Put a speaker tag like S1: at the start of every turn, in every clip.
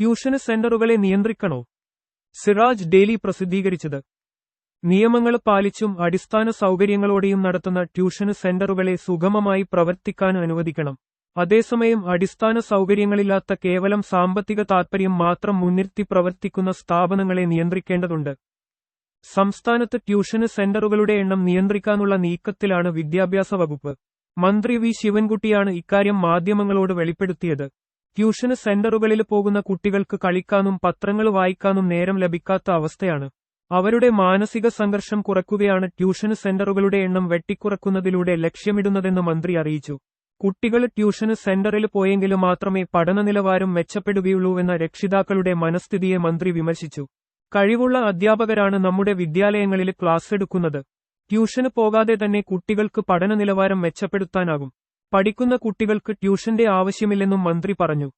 S1: ട്യൂഷന് സെന്ററുകളെ നിയന്ത്രിക്കണോ? സിറാജ് ഡെയിലി പ്രസിദ്ധീകരിച്ചത്. നിയമങ്ങൾ പാലിച്ചും അടിസ്ഥാന സൗകര്യങ്ങളോടെയും നടത്തുന്ന ട്യൂഷന് സെന്ററുകളെ സുഗമമായി പ്രവർത്തിക്കാൻ അനുവദിക്കണം. അതേസമയം അടിസ്ഥാന സൗകര്യങ്ങളില്ലാത്ത കേവലം സാമ്പത്തിക താൽപര്യം മാത്രം മുൻനിർത്തി പ്രവർത്തിക്കുന്ന സ്ഥാപനങ്ങളെ നിയന്ത്രിക്കേണ്ടതുണ്ട്. സംസ്ഥാനത്ത് ട്യൂഷന് സെന്ററുകളുടെ എണ്ണം നിയന്ത്രിക്കാനുള്ള നീക്കത്തിലാണ് വിദ്യാഭ്യാസ വകുപ്പ്. മന്ത്രി വി. ശിവൻകുട്ടിയാണ് ഇക്കാര്യം മാധ്യമങ്ങളോട് വെളിപ്പെടുത്തിയത്. ട്യൂഷന് സെന്ററുകളിൽ പോകുന്ന കുട്ടികൾക്ക് കളിക്കാനും പത്രങ്ങൾ വായിക്കാനും നേരം ലഭിക്കാത്ത അവസ്ഥയാണ്. അവരുടെ മാനസിക സംഘർഷം കുറയ്ക്കുകയാണ് ട്യൂഷന് സെന്ററുകളുടെ എണ്ണം വെട്ടിക്കുറക്കുന്നതിലൂടെ ലക്ഷ്യമിടുന്നതെന്ന് മന്ത്രി അറിയിച്ചു. കുട്ടികൾ ട്യൂഷന് സെന്ററിൽ പോയെങ്കിൽ മാത്രമേ പഠന നിലവാരം മെച്ചപ്പെടുകയുള്ളൂവെന്ന രക്ഷിതാക്കളുടെ മനസ്ഥിതിയെ മന്ത്രി വിമർശിച്ചു. കഴിവുള്ള അധ്യാപകരാണ് നമ്മുടെ വിദ്യാലയങ്ങളിൽ ക്ലാസ് എടുക്കുന്നത്. ട്യൂഷന് പോകാതെ തന്നെ കുട്ടികൾക്ക് പഠന നിലവാരം മെച്ചപ്പെടുത്താനാകും. പഠിക്കുന്ന കുട്ടികൾക്ക് ട്യൂഷന്റെ ആവശ്യമില്ലെന്നും മന്ത്രി പറഞ്ഞു.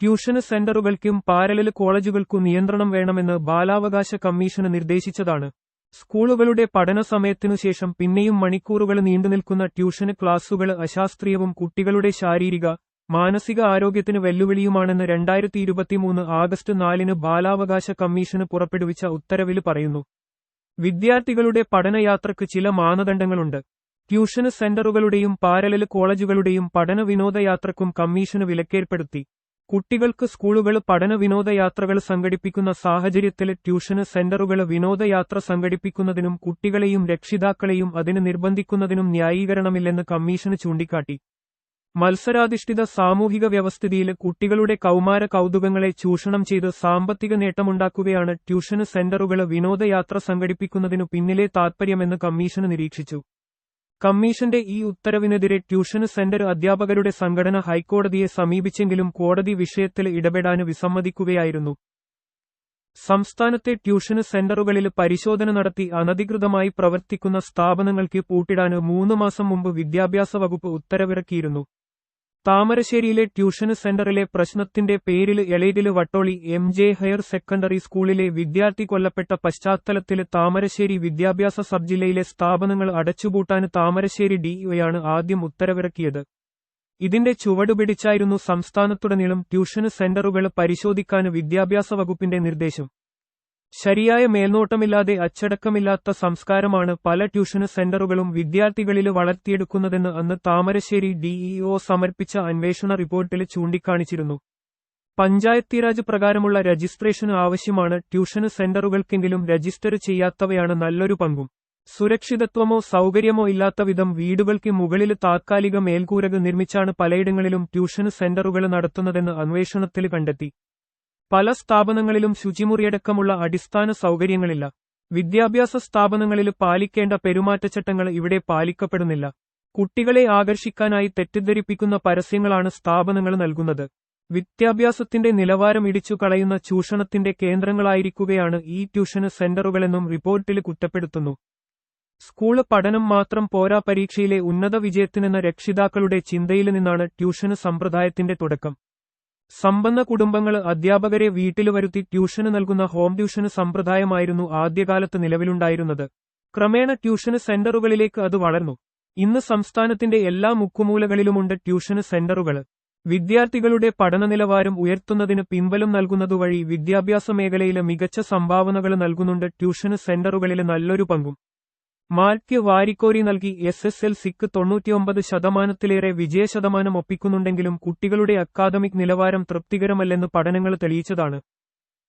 S1: ട്യൂഷന് സെന്ററുകൾക്കും പാരലൽ കോളേജുകൾക്കും നിയന്ത്രണം വേണമെന്ന് ബാലാവകാശ കമ്മീഷന് നിർദ്ദേശിച്ചതാണ്. സ്കൂളുകളുടെ പഠന സമയത്തിനുശേഷം പിന്നെയും മണിക്കൂറുകൾ നീണ്ടുനിൽക്കുന്ന ട്യൂഷന് ക്ലാസുകൾ അശാസ്ത്രീയവും കുട്ടികളുടെ ശാരീരിക മാനസിക ആരോഗ്യത്തിന് വെല്ലുവിളിയുമാണെന്ന് രണ്ടായിരത്തി ഇരുപത്തിമൂന്ന് ആഗസ്റ്റ് നാലിന് ബാലാവകാശ കമ്മീഷന് പുറപ്പെടുവിച്ച ഉത്തരവിൽ പറയുന്നു. വിദ്യാർത്ഥികളുടെ പഠനയാത്രയ്ക്ക് ചില മാനദണ്ഡങ്ങളുണ്ട്. ട്യൂഷന് സെന്ററുകളുടെയും പാരലൽ കോളേജുകളുടെയും പഠന വിനോദയാത്രക്കും കമ്മീഷന് വിലക്കേർപ്പെടുത്തി. കുട്ടികൾക്ക് സ്കൂളുകൾ പഠന വിനോദയാത്രകൾ സംഘടിപ്പിക്കുന്ന സാഹചര്യത്തിൽ ട്യൂഷന് സെന്ററുകൾ വിനോദയാത്ര സംഘടിപ്പിക്കുന്നതിനും കുട്ടികളെയും രക്ഷിതാക്കളെയും അതിന് നിർബന്ധിക്കുന്നതിനും ന്യായീകരണമില്ലെന്ന് കമ്മീഷന് ചൂണ്ടിക്കാട്ടി. മത്സരാധിഷ്ഠിത സാമൂഹിക വ്യവസ്ഥിതിയിൽ കുട്ടികളുടെ കൗമാര കൗതുകങ്ങളെ ചൂഷണം ചെയ്ത് സാമ്പത്തിക നേട്ടമുണ്ടാക്കുകയാണ് ട്യൂഷന് സെന്ററുകൾ വിനോദയാത്ര സംഘടിപ്പിക്കുന്നതിനു പിന്നിലെ താത്പര്യമെന്ന് കമ്മീഷന് നിരീക്ഷിച്ചു. കമ്മീഷന്റെ ഈ ഉത്തരവിനെതിരെ ട്യൂഷന് സെന്റർ അധ്യാപകരുടെ സംഘടന ഹൈക്കോടതിയെ സമീപിച്ചെങ്കിലും കോടതി വിഷയത്തിൽ ഇടപെടാന് വിസമ്മതിക്കുകയായിരുന്നു. സംസ്ഥാനത്തെ ട്യൂഷന് സെന്ററുകളിൽ പരിശോധന നടത്തി അനധികൃതമായി പ്രവർത്തിക്കുന്ന സ്ഥാപനങ്ങൾക്ക് പൂട്ടിടാന് മൂന്ന് മാസം മുമ്പ് വിദ്യാഭ്യാസ വകുപ്പ് ഉത്തരവിറക്കിയിരുന്നു. താമരശ്ശേരിയിലെ ട്യൂഷന് സെന്ററിലെ പ്രശ്നത്തിന്റെ പേരിൽ Elettil Vattoli M J higher secondary സ്കൂളിലെ വിദ്യാർത്ഥി കൊല്ലപ്പെട്ട പശ്ചാത്തലത്തിൽ താമരശ്ശേരി വിദ്യാഭ്യാസ സബ് ജില്ലയിലെ സ്ഥാപനങ്ങൾ അടച്ചുപൂട്ടാൻ താമരശ്ശേരി ഡിഇഒയാണ് ആദ്യം ഉത്തരവിറക്കിയത്. ഇതിന്റെ ചുവടുപിടിച്ചായിരുന്നു സംസ്ഥാനത്തുടനീളം ട്യൂഷന് സെന്ററുകൾ പരിശോധിക്കാൻ വിദ്യാഭ്യാസ വകുപ്പിന്റെ നിർദ്ദേശം. ശരിയായ മേൽനോട്ടമില്ലാതെ അച്ചടക്കമില്ലാത്ത സംസ്കാരമാണ് പല ട്യൂഷന് സെന്ററുകളും വിദ്യാർത്ഥികളിൽ വളർത്തിയെടുക്കുന്നതെന്ന് അന്ന് താമരശ്ശേരി ഡിഇഒ സമർപ്പിച്ച അന്വേഷണ റിപ്പോർട്ടിൽ ചൂണ്ടിക്കാണിച്ചിരുന്നു. പഞ്ചായത്തീരാജ് പ്രകാരമുള്ള രജിസ്ട്രേഷന് ആവശ്യമാണ് ട്യൂഷന് സെന്ററുകൾക്കെങ്കിലും രജിസ്റ്റർ ചെയ്യാത്തവയാണ് നല്ലൊരു പങ്കും. സുരക്ഷിതത്വമോ സൗകര്യമോ ഇല്ലാത്ത വിധം വീടുകൾക്ക് മുകളിൽ താത്കാലിക മേൽക്കൂരകൾ നിർമ്മിച്ചാണ് പലയിടങ്ങളിലും ട്യൂഷന് സെന്ററുകൾ നടത്തുന്നതെന്ന് അന്വേഷണത്തിൽ കണ്ടെത്തി. പല സ്ഥാപനങ്ങളിലും ശുചിമുറിയടക്കമുള്ള അടിസ്ഥാന സൗകര്യങ്ങളില്ല. വിദ്യാഭ്യാസ സ്ഥാപനങ്ങളിൽ പാലിക്കേണ്ട പെരുമാറ്റച്ചട്ടങ്ങൾ ഇവിടെ പാലിക്കപ്പെടുന്നില്ല. കുട്ടികളെ ആകർഷിക്കാനായി തെറ്റിദ്ധരിപ്പിക്കുന്ന പരസ്യങ്ങളാണ് സ്ഥാപനങ്ങൾ നൽകുന്നത്. വിദ്യാഭ്യാസത്തിന്റെ നിലവാരം ഇടിച്ചു കളയുന്ന ചൂഷണത്തിന്റെ കേന്ദ്രങ്ങളായിരിക്കുകയാണ് ഈ ട്യൂഷന് സെന്ററുകളെന്നും റിപ്പോർട്ടിൽ കുറ്റപ്പെടുത്തുന്നു. സ്കൂൾ പഠനം മാത്രം പോരാ പരീക്ഷയിലെ ഉന്നത വിജയത്തിനെന്ന രക്ഷിതാക്കളുടെ ചിന്തയിൽ നിന്നാണ് ട്യൂഷന് സമ്പ്രദായത്തിന്റെ തുടക്കം. സമ്പന്ന കുടുംബങ്ങൾ അധ്യാപകരെ വീട്ടിൽ വരുത്തി ട്യൂഷന് നൽകുന്ന ഹോം ട്യൂഷന് സമ്പ്രദായമായിരുന്നു ആദ്യകാലത്ത് നിലവിലുണ്ടായിരുന്നത്. ക്രമേണ ട്യൂഷന് സെന്ററുകളിലേക്ക് അത് വളർന്നു. ഇന്ന് സംസ്ഥാനത്തിന്റെ എല്ലാ മുക്കുമൂലകളിലുമുണ്ട് ട്യൂഷന് സെന്ററുകൾ വിദ്യാർത്ഥികളുടെ പഠന നിലവാരം ഉയർത്തുന്നതിന് പിൻബലം നൽകുന്നതുവഴി വിദ്യാഭ്യാസ മേഖലയിലെ മികച്ച സംഭാവനകൾ നൽകുന്നുണ്ട് ട്യൂഷന് സെന്ററുകളിലെ നല്ലൊരു പങ്കും. മാർക്ക് വാരിക്കോരി നൽകി എസ് എസ് എൽ സിക്ക് തൊണ്ണൂറ്റിയൊമ്പത് ശതമാനത്തിലേറെ വിജയശതമാനം ഒപ്പിക്കുന്നുണ്ടെങ്കിലും കുട്ടികളുടെ അക്കാദമിക് നിലവാരം തൃപ്തികരമല്ലെന്ന് പഠനങ്ങൾ തെളിയിച്ചതാണ്.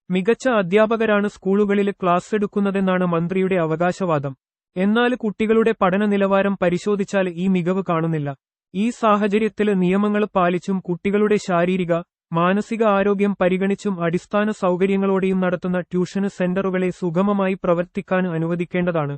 S1: മികച്ച അധ്യാപകരാണ് സ്കൂളുകളിൽ ക്ലാസ് എടുക്കുന്നതെന്നാണ് മന്ത്രിയുടെ അവകാശവാദം. എന്നാൽ കുട്ടികളുടെ പഠന നിലവാരം പരിശോധിച്ചാൽ ഈ മികവ് കാണുന്നില്ല. ഈ സാഹചര്യത്തിൽ നിയമങ്ങൾ പാലിച്ചും കുട്ടികളുടെ ശാരീരിക മാനസിക ആരോഗ്യം പരിഗണിച്ചും അടിസ്ഥാന സൗകര്യങ്ങളോടെയും നടത്തുന്ന ട്യൂഷന് സെന്ററുകളെ സുഗമമായി പ്രവർത്തിക്കാൻ അനുവദിക്കേണ്ടതാണ്.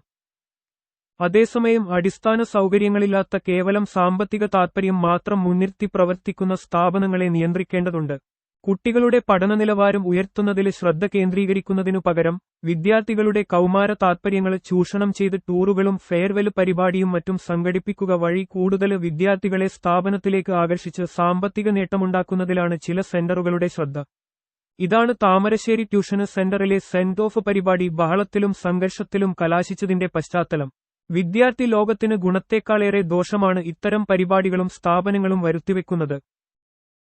S1: അതേസമയം അടിസ്ഥാന സൗകര്യങ്ങളില്ലാത്ത കേവലം സാമ്പത്തിക താൽപര്യം മാത്രം മുൻനിർത്തി പ്രവർത്തിക്കുന്ന സ്ഥാപനങ്ങളെ നിയന്ത്രിക്കേണ്ടതുണ്ട്. കുട്ടികളുടെ പഠന നിലവാരം ഉയർത്തുന്നതിൽ ശ്രദ്ധ കേന്ദ്രീകരിക്കുന്നതിനു പകരം വിദ്യാർത്ഥികളുടെ കൗമാര താൽപര്യങ്ങൾ ചൂഷണം ചെയ്ത് ടൂറുകളും ഫെയർവെൽ പരിപാടിയും മറ്റും സംഘടിപ്പിക്കുക വഴി കൂടുതൽ വിദ്യാർത്ഥികളെ സ്ഥാപനത്തിലേക്ക് ആകർഷിച്ച് സാമ്പത്തിക നേട്ടമുണ്ടാക്കുന്നതിലാണ് ചില സെന്ററുകളുടെ ശ്രദ്ധ. ഇതാണ് താമരശ്ശേരി ട്യൂഷന് സെന്ററിലെ സെന്റ് ഓഫ് പരിപാടി ബഹളത്തിലും സംഘർഷത്തിലും കലാശിച്ചതിന്റെ പശ്ചാത്തലം. വിദ്യാർത്ഥി ലോകത്തിന് ഗുണത്തേക്കാളേറെ ദോഷമാണ് ഇത്തരം പരിപാടികളും സ്ഥാപനങ്ങളും വരുത്തിവെക്കുന്നത്.